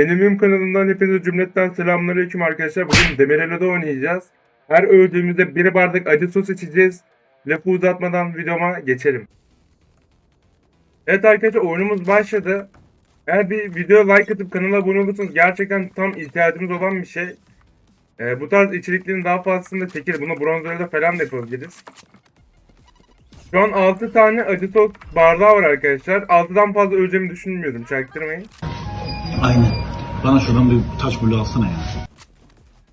Benim kanalından hepinize cümletten selamünaleyküm arkadaşlar. Bugün Demirel'de oynayacağız. Her öldüğümüzde bir bardak acı sos içeceğiz. Lafı uzatmadan videoma geçelim. Evet arkadaşlar oyunumuz başladı. Eğer bir video like atıp kanala abone olursanız gerçekten tam ihtiyacımız olan bir şey. Ee, bu tarz içeriklerin daha fazlasını da çekeriz. Bunu bronzlarda falan da yapabiliriz. Şu an 6 tane acı sos bardağı var arkadaşlar. 6'dan fazla öleceğimi düşünmüyorum. Çaktırmayın. Aynen. Bana şuradan bir taş bulu alsana ya.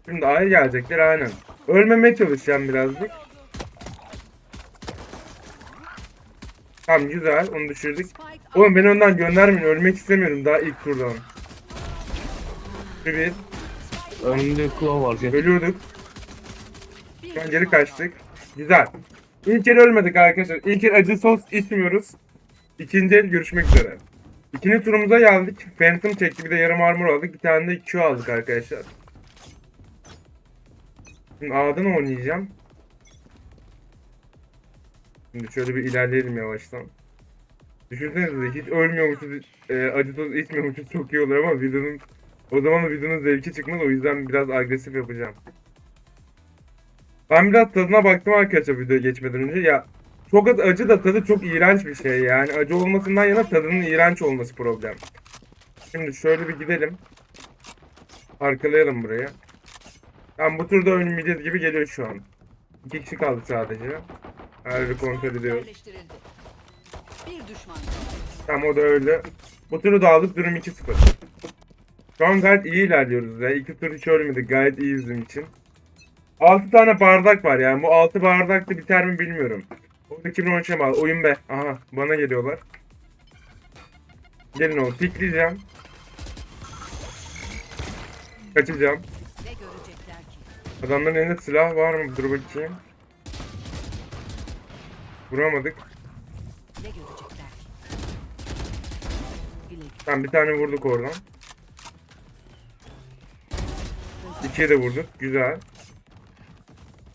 Şimdi A'ya gelecekler aynen. Ölmemeye çalışacağım birazcık. Tamam güzel onu düşürdük. Oğlum beni önden göndermeyin ölmek istemiyorum daha ilk turdan. Bir Önünde kulağı var. Gel. ölüyorduk. Şu an geri kaçtık. Güzel. İlk el ölmedik arkadaşlar. İlk el acı sos içmiyoruz. İkinci el görüşmek üzere. İkinci turumuza geldik. Phantom çekti bir de yarım armor aldık. Bir tane de Q aldık arkadaşlar. Şimdi A'dan oynayacağım. Şimdi şöyle bir ilerleyelim yavaştan. Düşünsenize hiç ölmüyormuşuz, e, acı sos içmiyormuşuz çok iyi olur ama videonun o zaman videonun zevki çıkmaz o yüzden biraz agresif yapacağım. Ben biraz tadına baktım arkadaşlar videoya geçmeden önce ya çok acı da tadı çok iğrenç bir şey yani acı olmasından yana tadının iğrenç olması problem. Şimdi şöyle bir gidelim. Arkalayalım buraya. Ben bu turda ölmeyeceğiz gibi geliyor şu an. İki kişi kaldı sadece. Her bir kontrol ediyoruz. Bir düşman. Tamam o da öyle. Bu turu da aldık durum 2-0. Şu an gayet iyi ilerliyoruz ya. İki tur hiç ölmedik gayet iyi bizim için. 6 tane bardak var yani bu 6 bardak da biter mi bilmiyorum. O 2013'e bağlı. Oyun be. Aha bana geliyorlar. Gelin oğlum pikleyeceğim. Kaçacağım. Adamların elinde silah var mı? Dur bakayım. Vuramadık. Tamam bir tane vurduk oradan. İkiye de vurduk. Güzel.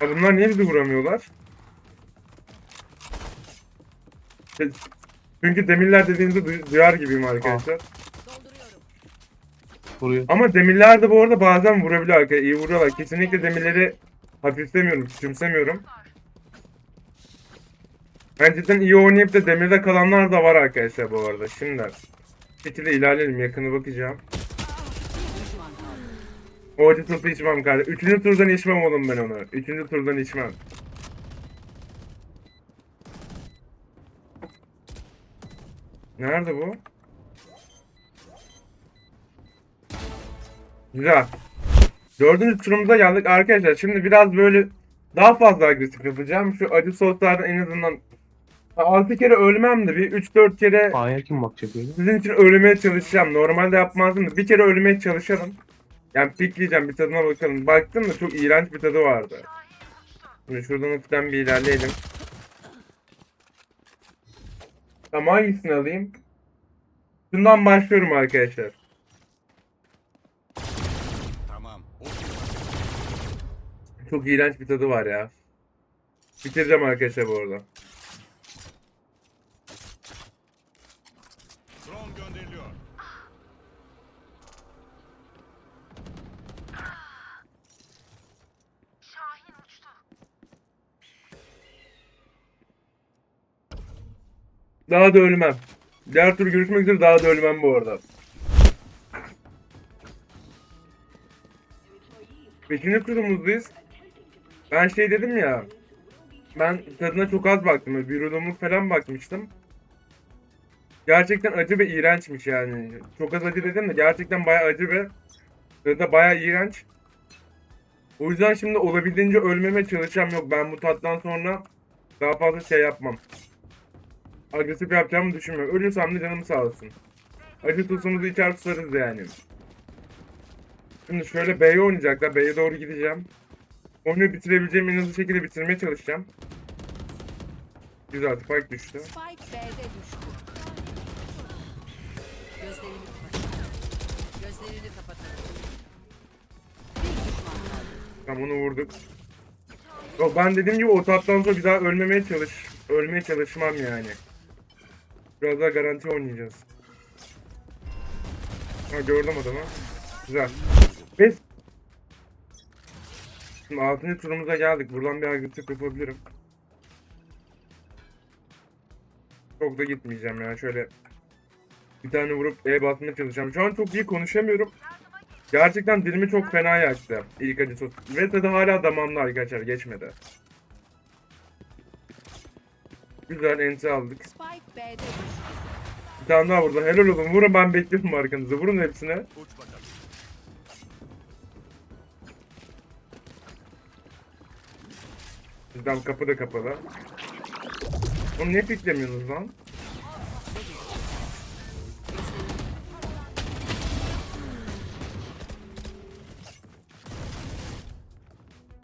Ya bunlar niye bizi vuramıyorlar? Çünkü demirler dediğinizde duy- duyar gibiyim arkadaşlar. Vuruyor. Ama demirler de bu arada bazen vurabiliyor arkadaşlar. İyi vuruyorlar. Kesinlikle demirleri hafiflemiyorum, küçümsemiyorum. Ben cidden iyi oynayıp da demirde kalanlar da var arkadaşlar bu arada. Şimdi şekilde ilerleyelim. Yakını bakacağım. O acı içmem kardeşim. Üçüncü turdan içmem oğlum ben onu. Üçüncü turdan içmem. Nerede bu? Güzel. Dördüncü turumuza geldik arkadaşlar. Şimdi biraz böyle daha fazla agresif yapacağım. Şu acı soslardan en azından 6 kere ölmem de bir 3-4 kere A'ya kim bakacak öyle? sizin için ölmeye çalışacağım. Normalde yapmazdım da bir kere ölmeye çalışalım. Yani pikleyeceğim bir tadına bakalım. Baktım da çok iğrenç bir tadı vardı. Şimdi şuradan hafiften bir ilerleyelim. Tamam hangisini alayım? Şundan başlıyorum arkadaşlar. Tamam. Çok iğrenç bir tadı var ya. Bitireceğim arkadaşlar bu arada. Daha da ölmem. Diğer tur görüşmek üzere daha da ölmem bu arada. Beşinci turumuzdayız. Ben şey dedim ya. Ben tadına çok az baktım. Bir yudumluk falan bakmıştım. Gerçekten acı ve iğrençmiş yani. Çok az acı dedim de gerçekten bayağı acı ve tadı bayağı iğrenç. O yüzden şimdi olabildiğince ölmeme çalışacağım. Yok ben bu tattan sonra daha fazla şey yapmam agresif yapacağımı düşünmüyorum. Ölürsem de canım sağ olsun. Acı tuzumuzu içer tutarız yani. Şimdi şöyle B'ye oynayacaklar. B'ye doğru gideceğim. Oyunu bitirebileceğim en hızlı şekilde bitirmeye çalışacağım. Güzel spike düştü. Spike B'de düştü. Gözlerini kapatın. Gözlerini kapatın. Bir düşman kaldı. Tamam onu vurduk. Yok ben dediğim gibi o tattan sonra bir daha ölmemeye çalış. Ölmeye çalışmam yani. Biraz daha garanti oynayacağız. Ha gördüm adamı. Güzel. Biz Şimdi 6. turumuza geldik. Buradan bir agresif yapabilirim. Çok da gitmeyeceğim ya. Şöyle bir tane vurup E basmaya çalışacağım. Şu an çok iyi konuşamıyorum. Gerçekten dilimi çok fena yaktı. İlk acı sos. Ve tadı hala damağımda arkadaşlar. Geçmedi. Güzel enti aldık. Bir tane daha burada. Helal olun. Vurun ben bekliyorum arkanızda. Vurun hepsine. Bizden kapı da kapalı. Onu ne piklemiyorsunuz lan?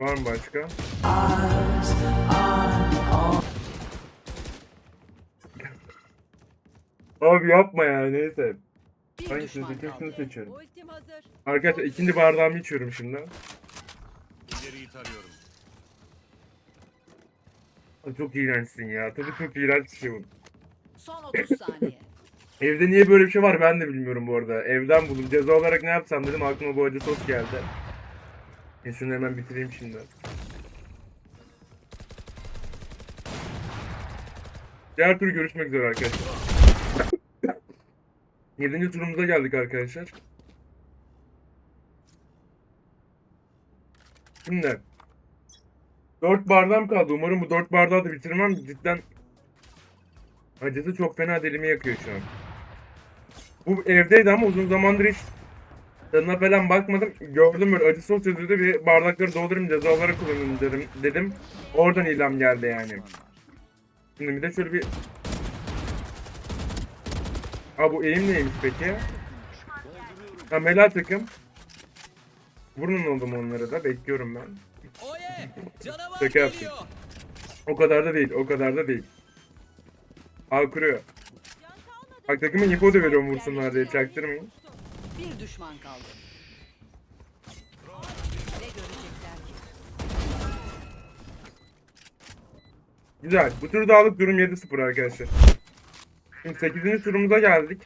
Var mı başka? Abi yapma ya neyse. Hangisini kaldı. seçiyorum. Ultim hazır. Arkadaşlar ikinci bardağımı içiyorum şimdi. İleriyi tarıyorum. Ay, Çok iğrençsin ya. Tabii çok iğrenç bir şey bu. Son 30 saniye. Evde niye böyle bir şey var ben de bilmiyorum bu arada. Evden buldum. Ceza olarak ne yapsam dedim aklıma bu acı sos geldi. E şunu hemen bitireyim şimdi. Diğer tur görüşmek üzere arkadaşlar. 7. turumuza geldik arkadaşlar. Şimdi 4 bardağım kaldı. Umarım bu 4 bardağı da bitirmem. Cidden acısı çok fena delimi yakıyor şu an. Bu evdeydi ama uzun zamandır hiç tadına falan bakmadım. Gördüm böyle acı sos yazıyordu bir bardakları doldurayım ceza olarak kullanayım dedim, dedim. Oradan ilan geldi yani. Şimdi bir de şöyle bir... Aa bu eğim neymiş peki? Ha Mela takım. Vurun oldum onları da bekliyorum ben. Oye! Şaka yaptım. O kadar da değil, o kadar da değil. Al kuruyor. Bak takıma info da veriyorum vursunlar diye çaktırmayın. Bir düşman kaldı. Ne görecekler ki? Güzel. Bu turu da aldık. Durum 7-0 arkadaşlar. Şimdi 8. turumuza geldik.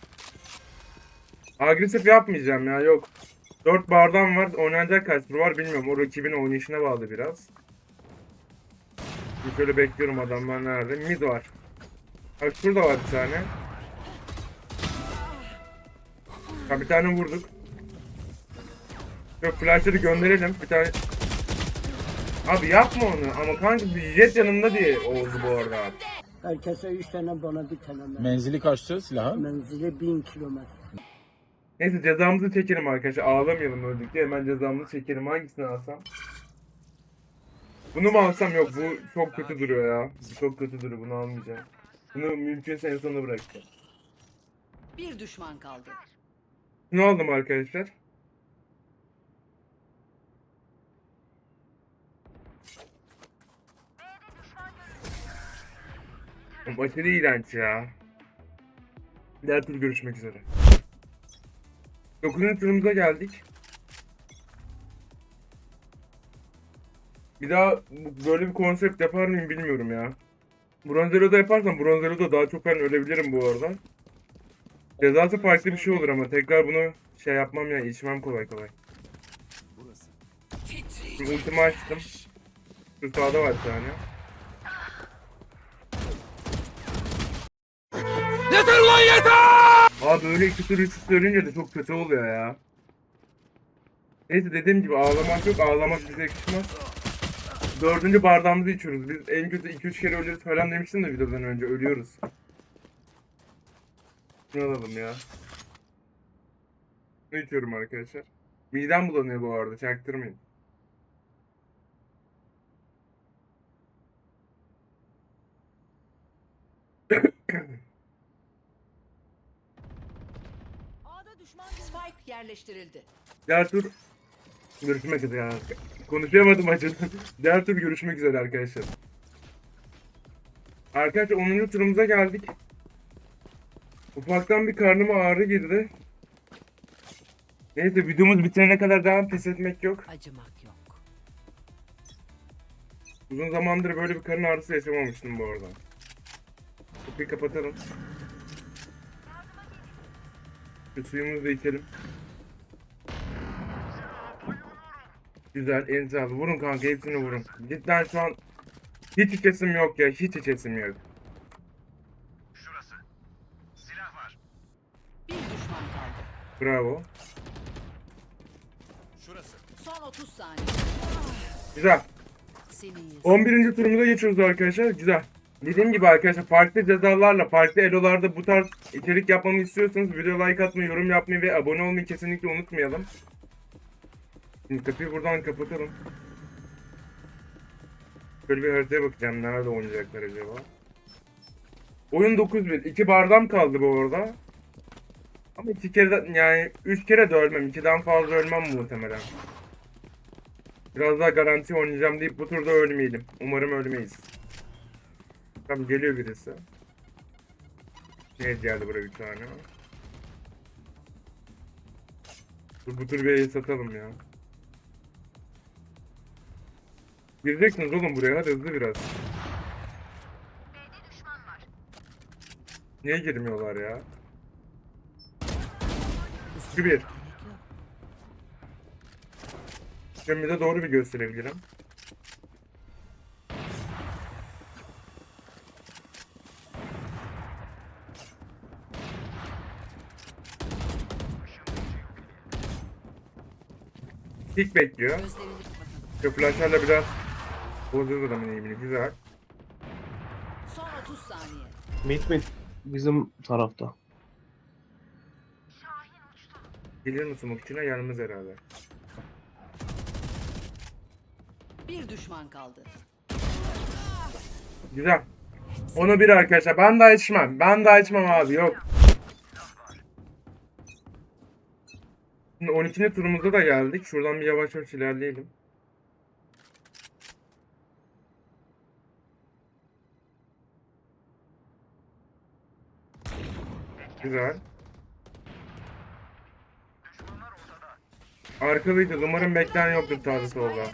Agresif yapmayacağım ya. Yok. 4 bardağım var. Oynanacak kaç tur var bilmiyorum. O rakibin oynayışına bağlı biraz. Bir şöyle bekliyorum adamlar nerede. Mid var. Bak şurada var bir tane. Ha bir tane vurduk. Yok flashları gönderelim. Bir tane Abi yapma onu ama kanka bir jet yanımda diye oldu bu arada. Herkese üç tane bana bir tane mermi. Menzili kaçtı silahın? Menzili bin kilometre. Neyse cezamızı çekelim arkadaşlar. Ağlamayalım öldük diye hemen cezamızı çekelim. Hangisini alsam? Bunu mu alsam? Yok bu çok kötü duruyor ya. Bu çok kötü duruyor. Bunu almayacağım. Bunu mümkünse en sona bırakacağım. Bir düşman kaldı. Şunu aldım arkadaşlar. Oğlum Aşırı iğrenç ya. Diğer tur görüşmek üzere. 9. turumuza geldik. Bir daha böyle bir konsept yapar mıyım bilmiyorum ya. Bronzero'da yaparsam Bronzero'da daha çok ben ölebilirim bu arada. Cezası farklı bir şey olur ama tekrar bunu şey yapmam ya içmem kolay kolay. Şimdi ultimi açtım. Şu sağda var bir tane. Yeter lan yeter! Abi böyle iki tur üst üste ölünce de çok kötü oluyor ya. Neyse dediğim gibi ağlamak yok. Ağlamak bize yakışmaz. Dördüncü bardağımızı içiyoruz. Biz en kötü 2-3 kere ölürüz falan demiştim de videodan önce. Ölüyoruz. Ne alalım ya? Ne içiyorum arkadaşlar? Midem bulanıyor bu arada. Çaktırmayın. Spike yerleştirildi. Diğer tur görüşmek üzere. Konuşamadım acaba. Diğer tur görüşmek üzere arkadaşlar. Arkadaşlar 10. turumuza geldik. Ufaktan bir karnıma ağrı girdi. Neyse videomuz bitirene kadar devam pes etmek yok. Acımak yok. Uzun zamandır böyle bir karın ağrısı yaşamamıştım bu arada. Kapıyı kapatalım. Bir suyumuzu da içelim. Güzel, en sağlıklı. Vurun kanka, hepsini vurun. Cidden şu an hiç içesim yok ya, hiç içesim yok. Şurası. Silah var. Bir düşman kaldı. Bravo. Şurası. Son 30 saniye. Güzel. Senin yüzün. 11. turumuza geçiyoruz arkadaşlar. Güzel. Dediğim gibi arkadaşlar farklı cezalarla, farklı elolarda bu tarz içerik yapmamı istiyorsanız video like atmayı, yorum yapmayı ve abone olmayı kesinlikle unutmayalım. Şimdi kapıyı buradan kapatalım. Şöyle bir haritaya bakacağım nerede oynayacaklar acaba. Oyun 9-1. 2 bardam kaldı bu arada. Ama iki kere de, yani 3 kere de ölmem. 2'den fazla ölmem muhtemelen. Biraz daha garanti oynayacağım deyip bu turda ölmeyelim. Umarım ölmeyiz. Tamam geliyor birisi. Ne geldi buraya bir tane. Dur bu tur bir el satalım ya. Gireceksiniz oğlum buraya hadi hızlı biraz. Niye girmiyorlar ya? Şu bir. Şimdi de doğru bir gösterebilirim. Pik bekliyor. Şu flashlarla biraz bozuyoruz adamın eğimini. Güzel. Son 30 saniye. Mid mid. Bizim tarafta. Gelir mi smoke içine? Gelmez herhalde. Bir düşman kaldı. Güzel. Onu bir arkadaşlar. Ben daha içmem. Ben daha içmem abi. Yok. Şimdi 12. turumuzda da geldik. Şuradan bir yavaş yavaş ilerleyelim. Güzel. Arkalıydı. Umarım bekleyen yoktur sağda solda.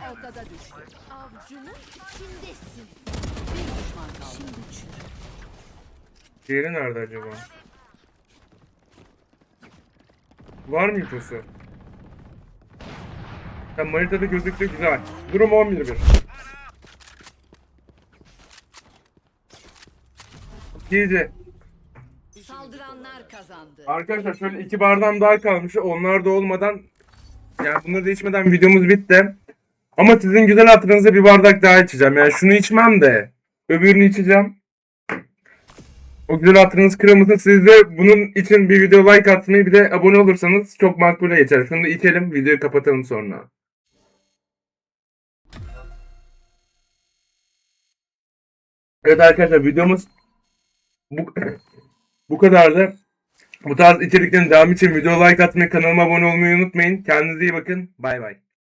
Diğeri nerede acaba? Var mı ipusu? Tam haritada gözüktü güzel. Durum 11-1. GG. Saldıranlar kazandı. Arkadaşlar şöyle iki bardağım daha kalmış. Onlar da olmadan yani bunları da içmeden videomuz bitti. Ama sizin güzel hatırınıza bir bardak daha içeceğim. Yani şunu içmem de öbürünü içeceğim. O güzel hatırınız kırılmasın. Siz de bunun için bir video like atmayı bir de abone olursanız çok makbule geçer. Şunu da içelim. Videoyu kapatalım sonra. Evet arkadaşlar videomuz bu, bu kadardı. Bu tarz içeriklerin devamı için video like atmayı, kanalıma abone olmayı unutmayın. Kendinize iyi bakın. Bay bay.